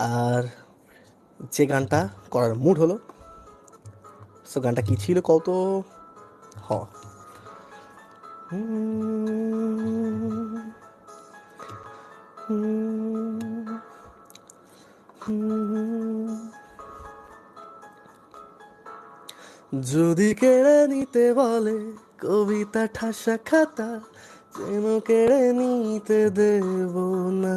আর যে গানটা করার মুড হলো সো গানটা কী ছিল কত হ। যদি কেড়ে নিতে বলে কবিতা ঠাসা খাতা, যেন কেড়ে নিতে দেব না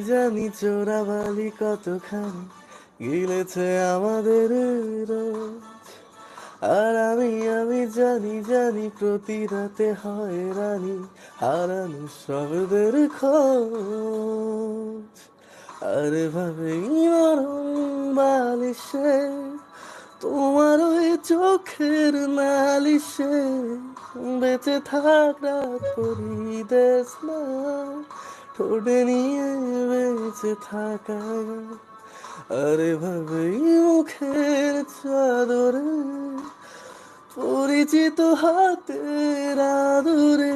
জানি চোরাবালি কতখানি গিলেছে আমাদের আর আমি আমি জানি জানি প্রতি রাতে হয় রানী হারানো শব্দের খোঁজ। আরে ভাবে বালিশে তোমার ওই চোখের নালিশে বেঁচে থাক রাত পরিদেশ না ঠোঁটে নিয়ে বেঁচে থাকা আরে ভাবে মুখের চাদরে পরিচিত হাতের আদরে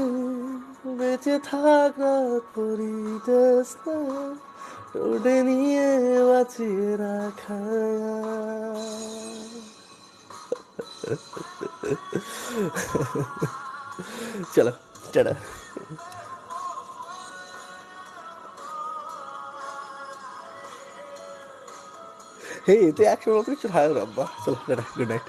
বেঁচে থাক রাত পরিদেশ না ঠোঁটে নিয়ে বাঁচিয়ে রাখা চলো টাটা হে তুই একশো মতো কিছু হায়ার আব্বা চলো গুড নাইট